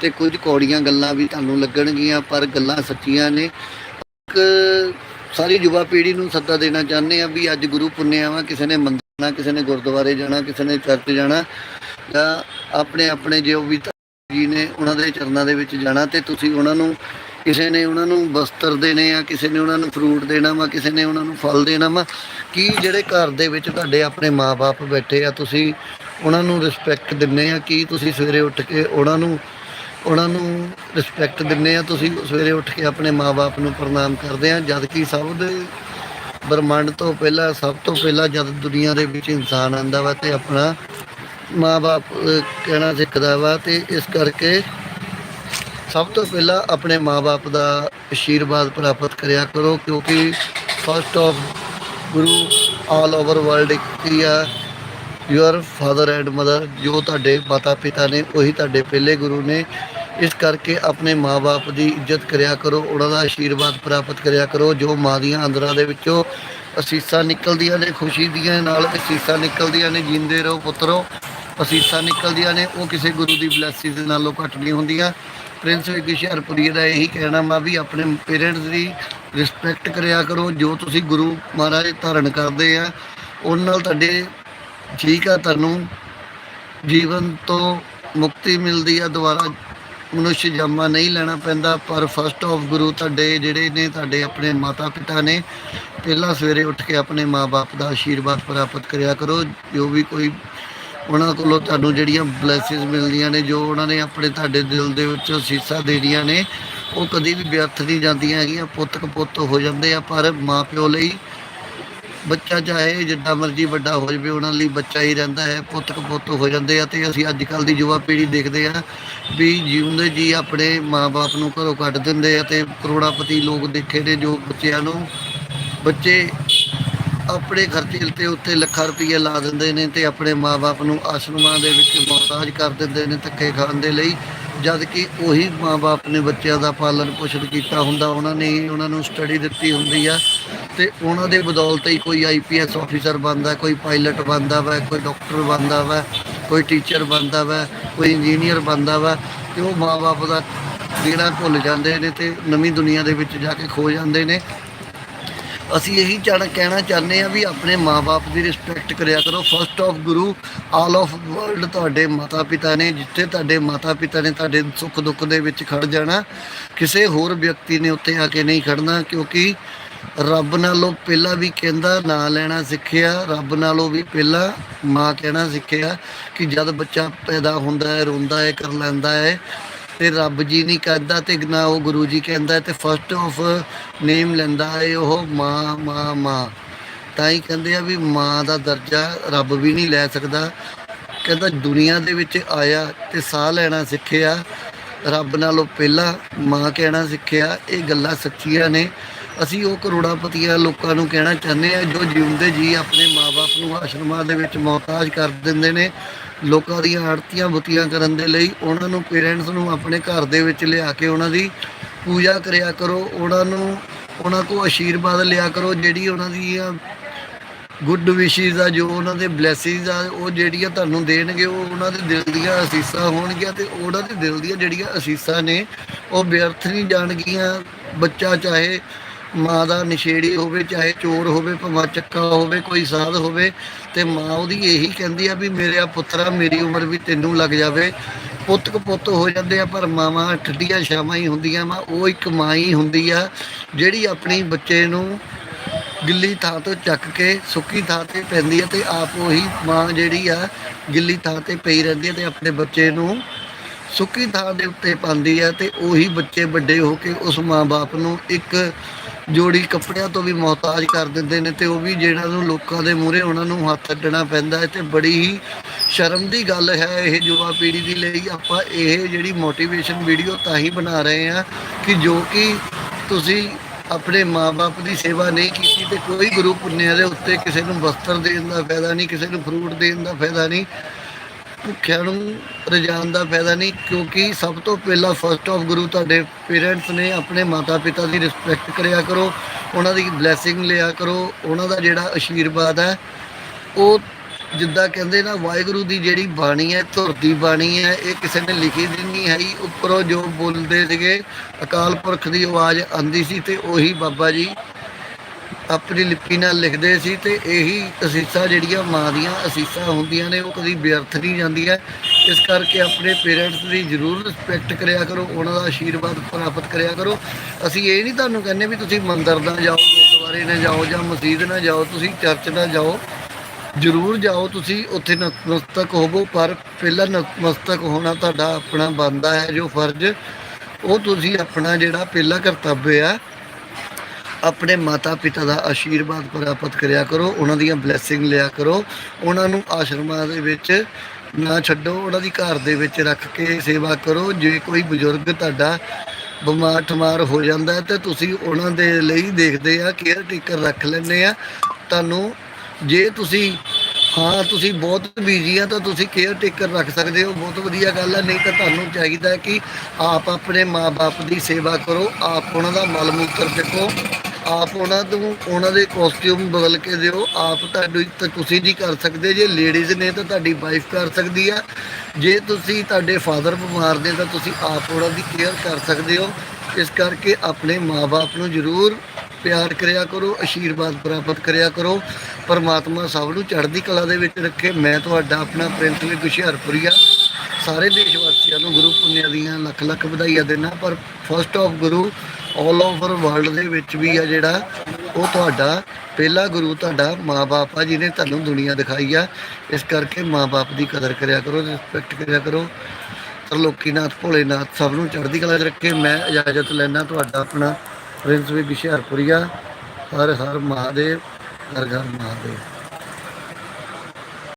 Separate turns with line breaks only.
ਤੇ ਕੁਝ ਕੌੜੀਆਂ ਗੱਲਾਂ ਵੀ ਤੁਹਾਨੂੰ ਲੱਗਣਗੀਆਂ, ਪਰ ਗੱਲਾਂ ਸੱਚੀਆਂ ਨੇ। ਇੱਕ ਸਾਰੀ ਯੁਵਾ ਪੀੜ੍ਹੀ ਨੂੰ ਸੱਦਾ ਦੇਣਾ ਚਾਹੁੰਦੇ ਆ ਵੀ ਅੱਜ ਗੁਰੂ ਪੁੰਨਿਆ ਵਾ, ਕਿਸੇ ਨੇ ਮੰਦਰ ਜਾਣਾ, ਕਿਸੇ ਨੇ ਗੁਰਦੁਆਰੇ ਜਾਣਾ, ਕਿਸੇ ਨੇ ਚਰਚ ਜਾਣਾ ਤਾਂ ਆਪਣੇ ਆਪਣੇ ਜੋ ਵੀ ਜੀ ਨੇ ਉਹਨਾਂ ਦੇ ਚਰਨਾਂ ਦੇ ਵਿੱਚ ਜਾਣਾ ਤੇ ਤੁਸੀਂ ਉਹਨਾਂ ਨੂੰ, ਕਿਸੇ ਨੇ ਉਹਨਾਂ ਨੂੰ ਵਸਤਰ ਦੇਣੇ ਆ, ਕਿਸੇ ਨੇ ਉਹਨਾਂ ਨੂੰ ਫਰੂਟ ਦੇਣਾ ਵਾ, ਕਿਸੇ ਨੇ ਉਹਨਾਂ ਨੂੰ ਫਲ ਦੇਣਾ ਵਾ, ਕੀ ਜਿਹੜੇ ਘਰ ਦੇ ਵਿੱਚ ਤੁਹਾਡੇ ਆਪਣੇ ਮਾਪੇ ਬੈਠੇ ਆ, ਤੁਸੀਂ ਉਹਨਾਂ ਨੂੰ ਰਿਸਪੈਕਟ ਦਿੰਦੇ ਆ, ਕੀ ਤੁਸੀਂ ਸਵੇਰੇ ਉੱਠ ਕੇ ਉਹਨਾਂ ਨੂੰ ਉਹਨਾਂ ਨੂੰ ਰਿਸਪੈਕਟ ਦਿੰਦੇ ਆ ਤੁਸੀਂ ਸਵੇਰੇ ਉੱਠ ਕੇ ਆਪਣੇ ਮਾਪੇ ਨੂੰ ਪ੍ਰਣਾਮ ਕਰਦੇ ਆ ਜਦ ਕਿ ਸਭ ਦੇ ਬ੍ਰਹਮੰਡ ਤੋਂ ਪਹਿਲਾਂ, ਸਭ ਤੋਂ ਪਹਿਲਾਂ ਜਦ ਦੁਨੀਆ ਦੇ ਵਿੱਚ ਇਨਸਾਨ ਆਂਦਾ ਵਾ ਤੇ ਆਪਣਾ ਮਾਪੇ ਕਹਿਣਾ ਸਿੱਖਦਾ ਵਾ ਤੇ ਇਸ ਕਰਕੇ ਸਭ ਤੋਂ ਪਹਿਲਾਂ ਆਪਣੇ ਮਾਪੇ ਦਾ ਆਸ਼ੀਰਵਾਦ ਪ੍ਰਾਪਤ ਕਰਿਆ ਕਰੋ ਕਿਉਂਕਿ first of guru all over world ਇੱਕ ਹੀ ਆ ਯੂਅਰ ਫਾਦਰ ਐਂਡ ਮਦਰ ਜੋ ਤੁਹਾਡੇ ਮਾਤਾ ਪਿਤਾ ਨੇ, ਉਹੀ ਤੁਹਾਡੇ ਪਹਿਲੇ ਗੁਰੂ ਨੇ। ਇਸ ਕਰਕੇ ਆਪਣੇ ਮਾਪੇ ਦੀ ਇੱਜ਼ਤ ਕਰਿਆ ਕਰੋ, ਉਹਨਾਂ ਦਾ ਆਸ਼ੀਰਵਾਦ ਪ੍ਰਾਪਤ ਕਰਿਆ ਕਰੋ, ਜੋ ਮਾਂ ਦੀਆਂ ਅੰਦਰਾਂ ਦੇ ਵਿੱਚੋਂ ਅਸੀਸਾਂ ਨਿਕਲਦੀਆਂ ਨੇ, ਖੁਸ਼ੀ ਦੀਆਂ ਨਾਲ ਅਸੀਸਾਂ ਨਿਕਲਦੀਆਂ ਨੇ, ਜਿੰਦੇ ਰਹੋ, ਪੁੱਤਰੋ ਅਸੀਸਾਂ ਨਿਕਲਦੀਆਂ ਨੇ, ਉਹ ਕਿਸੇ ਗੁਰੂ ਦੀ ਬਲੇਸਿੰਗ ਦੇ ਨਾਲੋਂ ਘੱਟ ਨਹੀਂ ਹੁੰਦੀਆਂ। ਪ੍ਰਿੰਸ ਵਿਕ ਹੁਸ਼ਿਆਰਪੁਰੀ ਦਾ ਇਹੀ ਕਹਿਣਾ, ਮੈਂ ਵੀ ਆਪਣੇ ਪੇਰੈਂਟਸ ਦੀ ਰਿਸਪੈਕਟ ਕਰਿਆ ਕਰੋ, ਜੋ ਤੁਸੀਂ ਗੁਰੂ ਮਹਾਰਾਜ ਧਾਰਨ ਕਰਦੇ ਆ ਉਹਨਾਂ ਨਾਲ ਤੁਹਾਡੇ ਠੀਕ ਆ, ਤੁਹਾਨੂੰ ਜੀਵਨ ਤੋਂ ਮੁਕਤੀ ਮਿਲਦੀ ਆ, ਦੁਬਾਰਾ ਮਨੁੱਖ ਜਨਮ ਨਹੀਂ ਲੈਣਾ ਪੈਂਦਾ, ਪਰ ਫਸਟ ਆਫ ਗੁਰੂ ਤੁਹਾਡੇ ਜਿਹੜੇ ਨੇ, ਤੁਹਾਡੇ ਆਪਣੇ ਮਾਤਾ ਪਿਤਾ ਨੇ, ਪਹਿਲਾਂ ਸਵੇਰੇ ਉੱਠ ਕੇ ਆਪਣੇ ਮਾਪੇ ਦਾ ਆਸ਼ੀਰਵਾਦ ਪ੍ਰਾਪਤ ਕਰਿਆ ਕਰੋ। ਜੋ ਵੀ ਕੋਈ ਉਹਨਾਂ ਕੋਲੋਂ ਤੁਹਾਨੂੰ ਜਿਹੜੀਆਂ ਬਲੇਸਿੰਗਸ ਮਿਲਦੀਆਂ ਨੇ, ਜੋ ਉਹਨਾਂ ਨੇ ਆਪਣੇ ਤੁਹਾਡੇ ਦਿਲ ਦੇ ਵਿੱਚ ਸੀਸਾ ਦੇਣੀਆਂ ਨੇ, ਉਹ ਕਦੀ ਵੀ ਵਿਅਰਥ ਨਹੀਂ ਜਾਂਦੀਆਂ ਹੈਗੀਆਂ, ਪੁੱਤ ਕਪੁੱਤ ਹੋ ਜਾਂਦੇ ਆ, ਪਰ ਮਾਪਿਓ ਲਈ ਬੱਚਾ ਚਾਹੇ ਜਿੱਦਾਂ ਮਰਜ਼ੀ ਵੱਡਾ ਹੋ ਜਾਵੇ, ਉਹਨਾਂ ਲਈ ਬੱਚਾ ਹੀ ਰਹਿੰਦਾ ਹੈ, ਪੁੱਤ ਕਪੁੱਤ ਹੋ ਜਾਂਦੇ ਆ ਤੇ ਅਸੀਂ ਅੱਜ ਕੱਲ ਦੀ ਯੁਵਾ ਪੀੜ੍ਹੀ ਦੇਖਦੇ ਆ ਵੀ ਜਿਉਂਦੇ ਜੀ ਆਪਣੇ ਮਾਪੇ ਨੂੰ ਘਰੋਂ ਕੱਢ ਦਿੰਦੇ ਆ ਤੇ ਕਰੋੜਾਪਤੀ ਲੋਕ ਦੇਖੇ ਨੇ ਜੋ ਬੱਚਿਆਂ ਨੂੰ ਬੱਚੇ ਆਪਣੇ ਖਰਚੇ ਤੇ ਉੱਤੇ ਲੱਖਾਂ ਰੁਪਏ ਲਾ ਦਿੰਦੇ ਨੇ ਤੇ ਆਪਣੇ ਮਾਪੇ ਨੂੰ ਆਸ਼ਰਮਾਂ ਦੇ ਵਿੱਚ ਮੁਹਤਾਜ ਕਰ ਦਿੰਦੇ ਨੇ, ਧੱਕੇ ਖਾਣ ਦੇ ਲਈ। ਜਦ ਕਿ ਉਹੀ ਮਾਪੇ ਨੇ ਬੱਚਿਆਂ ਦਾ ਪਾਲਣ ਪੋਸ਼ਣ ਕੀਤਾ ਹੁੰਦਾ, ਉਹਨਾਂ ਨੇ ਹੀ ਉਹਨਾਂ ਨੂੰ ਸਟੱਡੀ ਦਿੱਤੀ ਹੁੰਦੀ ਆ ਤੇ ਉਹਨਾਂ ਦੇ ਬਦੌਲਤ ਹੀ ਕੋਈ ਆਈਪੀਐਸ ਆਫੀਸਰ ਬਣਦਾ, ਕੋਈ ਪਾਇਲਟ ਬਣਦਾ ਵਾ, ਕੋਈ ਡਾਕਟਰ ਬਣਦਾ ਵਾ, ਕੋਈ ਟੀਚਰ ਬਣਦਾ ਵਾ, ਕੋਈ ਇੰਜੀਨੀਅਰ ਬਣਦਾ ਵਾ ਤੇ ਉਹ ਮਾਪੇ ਦਾ ਜਿਹੜਾ ਭੁੱਲ ਜਾਂਦੇ ਨੇ ਤੇ ਨਵੀਂ ਦੁਨੀਆ ਦੇ ਵਿੱਚ ਜਾ ਕੇ ਖੋ ਜਾਂਦੇ ਨੇ। ਅਸੀਂ ਇਹੀ ਚਾਹਣਾ ਕਹਿਣਾ ਚਾਹੁੰਦੇ ਆ ਵੀ ਆਪਣੇ ਮਾਪੇ ਦੀ ਰਿਸਪੈਕਟ ਕਰਿਆ ਕਰੋ। First of guru all of world ਤੁਹਾਡੇ ਮਾਤਾ ਪਿਤਾ ਨੇ, ਜਿੱਥੇ ਤੁਹਾਡੇ ਮਾਤਾ ਪਿਤਾ ਨੇ ਤੁਹਾਡੇ ਸੁੱਖ ਦੁੱਖ ਦੇ ਵਿੱਚ ਖੜ ਜਾਣਾ, ਕਿਸੇ ਹੋਰ ਵਿਅਕਤੀ ਨੇ ਉੱਥੇ ਆ ਕੇ ਨਹੀਂ ਖੜਨਾ, ਕਿਉਂਕਿ ਰੱਬ ਨਾਲੋਂ ਪਹਿਲਾਂ ਵੀ ਕਹਿੰਦਾ, ਨਾਂ ਲੈਣਾ ਸਿੱਖਿਆ, ਰੱਬ ਨਾਲੋਂ ਵੀ ਪਹਿਲਾਂ ਮਾਂ ਕਹਿਣਾ ਸਿੱਖਿਆ, ਕਿ ਜਦ ਬੱਚਾ ਪੈਦਾ ਹੁੰਦਾ ਹੈ, ਰੋਂਦਾ ਹੈ, ਕਰ ਲੈਂਦਾ ਹੈ ਤੇ ਰੱਬ ਜੀ ਨਹੀਂ ਕਹਿੰਦਾ ਤੇ ਨਾ ਉਹ ਗੁਰੂ ਜੀ ਕਹਿੰਦਾ ਤੇ ਫਸਟ ਆਫ ਨੇਮ ਲੈਂਦਾ ਹੈ ਉਹ ਮਾਂ ਮਾਂ ਮਾਂ। ਤਾਂ ਹੀ ਕਹਿੰਦੇ ਆ ਵੀ ਮਾਂ ਦਾ ਦਰਜਾ ਰੱਬ ਵੀ ਨਹੀਂ ਲੈ ਸਕਦਾ। ਕਹਿੰਦਾ ਦੁਨੀਆ ਦੇ ਵਿੱਚ ਆਇਆ ਤੇ ਸਾਹ ਲੈਣਾ ਸਿੱਖਿਆ। ਰੱਬ ਨਾਲੋਂ ਪਹਿਲਾਂ ਮਾਂ ਕਹਿਣਾ ਸਿੱਖਿਆ, ਇਹ ਗੱਲਾਂ ਸੱਚੀਆਂ ਨੇ। ਅਸੀਂ ਉਹ ਕਰੋੜਾਪਤੀਆਂ ਲੋਕਾਂ ਨੂੰ ਕਹਿਣਾ ਚਾਹੁੰਦੇ ਆ ਜੋ ਜਿਉਂਦੇ ਜੀ ਆਪਣੇ ਮਾਪੇ ਨੂੰ ਆਸ਼ਰਮਾਂ ਦੇ ਵਿੱਚ ਮੁਹਤਾਜ ਕਰ ਦਿੰਦੇ ਨੇ, ਲੋਕਾਂ ਦੀਆਂ ਆੜਤੀਆਂ ਬੁੱਤੀਆਂ ਕਰਨ ਦੇ ਲਈ ਉਹਨਾਂ ਨੂੰ ਪੇਰੈਂਟਸ ਨੂੰ ਆਪਣੇ ਘਰ ਦੇ ਵਿੱਚ ਲਿਆ ਕੇ ਉਹਨਾਂ ਦੀ ਪੂਜਾ ਕਰਿਆ ਕਰੋ, ਉਹਨਾਂ ਨੂੰ, ਉਹਨਾਂ ਕੋ ਆਸ਼ੀਰਵਾਦ ਲਿਆ ਕਰੋ, ਜਿਹੜੀ ਉਹਨਾਂ ਦੀਆਂ ਗੁੱਡ ਵਿਸ਼ੇਸ ਆ, ਜੋ ਉਹਨਾਂ ਦੇ ਬਲੇਸਿੰਗਸ ਆ, ਉਹ ਜਿਹੜੀਆਂ ਤੁਹਾਨੂੰ ਦੇਣਗੇ, ਉਹ ਉਹਨਾਂ ਦੇ ਦਿਲ ਦੀਆਂ ਅਸੀਸਾਂ ਹੋਣਗੀਆਂ ਤੇ ਉਹਨਾਂ ਦੇ ਦਿਲ ਦੀਆਂ ਜਿਹੜੀਆਂ ਅਸੀਸਾਂ ਨੇ, ਉਹ ਵਿਅਰਥ ਨਹੀਂ ਜਾਣਗੀਆਂ। ਬੱਚਾ ਚਾਹੇ ਮਾਂ ਦਾ ਨਸ਼ੇੜੀ ਹੋਵੇ, ਚਾਹੇ ਚੋਰ ਹੋਵੇ, ਭਾਵੇਂ ਚੱਕਾ ਹੋਵੇ, ਕੋਈ ਸਾਧ ਹੋਵੇ, ਤੇ ਮਾਂ ਉਹਦੀ ਇਹੀ ਕਹਿੰਦੀ ਆ ਵੀ ਮੇਰੇ ਆ ਪੁੱਤਰਾ ਮੇਰੀ ਉਮਰ ਵੀ ਤੈਨੂੰ ਲੱਗ ਜਾਵੇ। ਪੁੱਤ ਕਪੁੱਤ ਹੋ ਜਾਂਦੇ ਆ, ਪਰ ਮਾਵਾਂ ਠੱਡੀਆਂ ਛਾਵਾਂ ਹੀ ਹੁੰਦੀਆਂ ਵਾ, ਉਹ ਇੱਕ ਮਾਂ ਹੀ ਹੁੰਦੀ ਆ, ਜਿਹੜੀ ਆਪਣੀ ਬੱਚੇ ਨੂੰ ਗਿੱਲੀ ਥਾਂ ਤੋਂ ਚੱਕ ਕੇ ਸੁੱਕੀ ਥਾਂ ਤੇ ਪੈਂਦੀ ਹੈ ਤੇ ਆਪ ਉਹੀ ਮਾਂ ਜਿਹੜੀ ਆ, ਗਿੱਲੀ ਥਾਂ ਤੇ ਪਈ ਰਹਿੰਦੀ ਹੈ ਤੇ ਆਪਣੇ ਬੱਚੇ ਨੂੰ ਸੁੱਕੀ ਥਾਂ ਦੇ ਉੱਤੇ ਪਾਉਂਦੀ ਹੈ ਤੇ ਉਹੀ ਬੱਚੇ ਵੱਡੇ ਹੋ ਕੇ ਉਸ ਮਾਂ-ਬਾਪ ਨੂੰ ਇੱਕ ਜੋੜੀ ਕੱਪੜਿਆਂ ਤੋਂ ਵੀ ਮੁਹਤਾਜ ਕਰ ਦਿੰਦੇ ਨੇ ਤੇ ਉਹ ਵੀ ਜਿਹੜਾ ਨੂੰ ਲੋਕਾਂ ਦੇ ਮੂਹਰੇ ਉਹਨਾਂ ਨੂੰ ਹੱਥ ਅੱਡਣਾ ਪੈਂਦਾ ਹੈ ਤੇ ਬੜੀ ਹੀ ਸ਼ਰਮ ਦੀ ਗੱਲ ਹੈ ਇਹ ਯੁਵਾ ਪੀੜ੍ਹੀ ਦੇ ਲਈ। ਆਪਾਂ ਇਹ ਜਿਹੜੀ ਮੋਟੀਵੇਸ਼ਨ ਵੀਡੀਓ ਤਾਂ ਹੀ ਬਣਾ ਰਹੇ ਹਾਂ ਕਿ ਜੋ ਕਿ ਤੁਸੀਂ ਆਪਣੇ ਮਾਪੇ ਦੀ ਸੇਵਾ ਨਹੀਂ ਕੀਤੀ ਤੇ ਕੋਈ ਗੁਰੂ ਪੁੰਨਿਆ ਦੇ ਉੱਤੇ ਕਿਸੇ ਨੂੰ ਵਸਤਰ ਦੇਣ ਦਾ ਫਾਇਦਾ ਨਹੀਂ, ਕਿਸੇ ਨੂੰ ਫਰੂਟ ਦੇਣ ਦਾ ਫਾਇਦਾ ਨਹੀਂ। ਭੁੱਖਿਆਂ ਨੂੰ ਰਜਾਨ ਦਾ ਫਾਇਦਾ ਨਹੀਂ, ਕਿਉਂਕਿ ਸਭ ਤੋਂ ਪਹਿਲਾਂ ਫਸਟ ਆਫ ਗੁਰੂ ਤੁਹਾਡੇ ਪੇਰੈਂਟਸ ਨੇ ਆਪਣੇ ਮਾਤਾ ਪਿਤਾ ਦੀ ਰਿਸਪੈਕਟ ਕਰਿਆ ਕਰੋ, ਉਹਨਾਂ ਦੀ ਬਲੇਸਿੰਗ ਲਿਆ ਕਰੋ, ਉਹਨਾਂ ਦਾ ਜਿਹੜਾ ਆਸ਼ੀਰਵਾਦ ਹੈ, ਉਹ ਜਿੱਦਾਂ ਕਹਿੰਦੇ ਨਾ, ਵਾਹਿਗੁਰੂ ਦੀ ਜਿਹੜੀ ਬਾਣੀ ਹੈ, ਧੁਰ ਦੀ ਬਾਣੀ ਹੈ, ਇਹ ਕਿਸੇ ਨੇ ਲਿਖੀ ਦੀ ਨਹੀਂ ਹੈ ਉੱਪਰੋਂ ਜੋ ਬੋਲਦੇ ਸੀਗੇ, ਅਕਾਲ ਪੁਰਖ ਦੀ ਆਵਾਜ਼ ਆਂਦੀ ਸੀ ਤੇ ਉਹੀ ਬਾਬਾ ਜੀ ਆਪਣੀ ਲਿਪੀ ਨਾਲ ਲਿਖਦੇ ਸੀ ਤੇ ਇਹੀ ਅਸੀਸਾਂ ਜਿਹੜੀਆਂ ਮਾਂ ਦੀਆਂ ਅਸੀਸਾਂ ਹੁੰਦੀਆਂ ਨੇ, ਉਹ ਕਦੀ ਵਿਅਰਥ ਨਹੀਂ ਜਾਂਦੀਆਂ। ਇਸ ਕਰਕੇ ਆਪਣੇ ਪੇਰੈਂਟਸ ਦੀ ਜ਼ਰੂਰ ਰਿਸਪੈਕਟ ਕਰਿਆ ਕਰੋ, ਉਹਨਾਂ ਦਾ ਆਸ਼ੀਰਵਾਦ ਪ੍ਰਾਪਤ ਕਰਿਆ ਕਰੋ। ਅਸੀਂ ਇਹ ਨਹੀਂ ਤੁਹਾਨੂੰ ਕਹਿੰਦੇ ਵੀ ਤੁਸੀਂ ਮੰਦਰ ਨਾ ਜਾਓ, ਗੁਰਦੁਆਰੇ ਨਾ ਜਾਓ ਜਾਂ ਮਸਜਿਦ ਨਾ ਜਾਓ, ਤੁਸੀਂ ਚਰਚ ਨਾ ਜਾਓ। ਜ਼ਰੂਰ ਜਾਓ ਤੁਸੀਂ, ਉੱਥੇ ਨਤਮਸਤਕ ਹੋਵੋ, ਪਰ ਪਹਿਲਾਂ ਨਤਮਸਤਕ ਹੋਣਾ ਤੁਹਾਡਾ ਆਪਣਾ ਬਣਦਾ ਹੈ, ਜੋ ਫਰਜ਼, ਉਹ ਤੁਸੀਂ ਆਪਣਾ ਜਿਹੜਾ ਪਹਿਲਾ ਕਰਤੱਵ ਆ ਆਪਣੇ ਮਾਤਾ ਪਿਤਾ ਦਾ ਆਸ਼ੀਰਵਾਦ ਪ੍ਰਾਪਤ ਕਰਿਆ ਕਰੋ, ਉਹਨਾਂ ਦੀਆਂ ਬਲੇਸਿੰਗ ਲਿਆ ਕਰੋ, ਉਹਨਾਂ ਨੂੰ ਆਸ਼ਰਮਾਂ ਦੇ ਵਿੱਚ ਨਾ ਛੱਡੋ, ਉਹਨਾਂ ਦੀ ਘਰ ਦੇ ਵਿੱਚ ਰੱਖ ਕੇ ਸੇਵਾ ਕਰੋ। ਜੇ ਕੋਈ ਬਜ਼ੁਰਗ ਤੁਹਾਡਾ ਬਿਮਾਰ ਠਮਾਰ ਹੋ ਜਾਂਦਾ ਤਾਂ ਤੁਸੀਂ ਉਹਨਾਂ ਦੇ ਲਈ ਦੇਖਦੇ ਆ ਕੇਅਰ ਟੇਕਰ ਰੱਖ ਲੈਂਦੇ ਆ। ਤੁਹਾਨੂੰ ਜੇ ਤੁਸੀਂ, ਹਾਂ, ਤੁਸੀਂ ਬਹੁਤ ਬੀਜੀ ਆ, ਤਾਂ ਤੁਸੀਂ ਕੇਅਰ ਟੇਕਰ ਰੱਖ ਸਕਦੇ ਹੋ। ਬਹੁਤ ਵਧੀਆ ਗੱਲ ਹੈ ਨਹੀਂ ਤਾਂ ਤੁਹਾਨੂੰ ਚਾਹੀਦਾ ਕਿ ਆਪ ਆਪਣੇ ਮਾਪੇ ਦੀ ਸੇਵਾ ਕਰੋ, ਆਪ ਉਹਨਾਂ ਦਾ ਮਲ ਮੂਤਰ ਚੱਕੋ। ਆਪ ਉਹਨਾਂ ਤੋਂ ਉਹਨਾਂ ਦੇ ਕੋਸਟਿਊਮ ਬਦਲ ਕੇ ਦਿਓ। ਆਪ ਤੁਹਾਡੀ ਤਾਂ ਤੁਸੀਂ ਨਹੀਂ ਕਰ ਸਕਦੇ। ਜੇ ਲੇਡੀਜ਼ ਨੇ ਤਾਂ ਤੁਹਾਡੀ ਵਾਈਫ ਕਰ ਸਕਦੀ ਆ। ਜੇ ਤੁਸੀਂ ਤੁਹਾਡੇ ਫਾਦਰ ਬਿਮਾਰ ਨੇ ਤਾਂ ਤੁਸੀਂ ਆਪ ਉਹਨਾਂ ਦੀ ਕੇਅਰ ਕਰ ਸਕਦੇ ਹੋ। ਇਸ ਕਰਕੇ ਆਪਣੇ ਮਾਪੇ ਨੂੰ ਜ਼ਰੂਰ ਪਿਆਰ ਕਰਿਆ ਕਰੋ ਆਸ਼ੀਰਵਾਦ ਪ੍ਰਾਪਤ ਕਰਿਆ ਕਰੋ। ਪਰਮਾਤਮਾ ਸਭ ਨੂੰ ਚੜ੍ਹਦੀ ਕਲਾ ਦੇ ਵਿੱਚ ਰੱਖੇ। ਮੈਂ ਤੁਹਾਡਾ ਆਪਣਾ ਪ੍ਰਿੰਸ ਵੀ ਹੁਸ਼ਿਆਰਪੁਰੀਆ। ਸਾਰੇ ਦੇਸ਼ ਵਾਸੀਆਂ ਨੂੰ ਗੁਰੂ ਪੁੰਨਿਆ ਦੀਆਂ ਲੱਖ ਲੱਖ ਵਧਾਈਆਂ ਦੇਣਾ ਪਰ first of guru all over world ਦੇ ਵਿੱਚ ਵੀ ਆ ਜਿਹੜਾ, ਉਹ ਤੁਹਾਡਾ ਪਹਿਲਾ ਗੁਰੂ ਤੁਹਾਡਾ ਮਾਪੇ ਆ, ਜਿਹਨੇ ਤੁਹਾਨੂੰ ਦੁਨੀਆ ਦਿਖਾਈ ਆ। ਇਸ ਕਰਕੇ ਮਾਪੇ ਦੀ ਕਦਰ ਕਰਿਆ ਕਰੋ ਰਿਸਪੈਕਟ ਕਰਿਆ ਕਰੋ। ਤਰਲੋਕੀਨਾਥ ਭੋਲੇਨਾਥ ਸਭ ਨੂੰ ਚੜ੍ਹਦੀ ਕਲਾ 'ਚ ਰੱਖੇ। ਮੈਂ ਇਜਾਜ਼ਤ ਲੈਣਾ ਤੁਹਾਡਾ ਆਪਣਾ, ਪ੍ਰਿੰਸ ਵੀ ਹੁਸ਼ਿਆਰਪੁਰੀਆ ਹਰ ਹਰ ਮਹਾਦੇਵ, ਹਰ ਹਰ ਮਹਾਦੇਵ।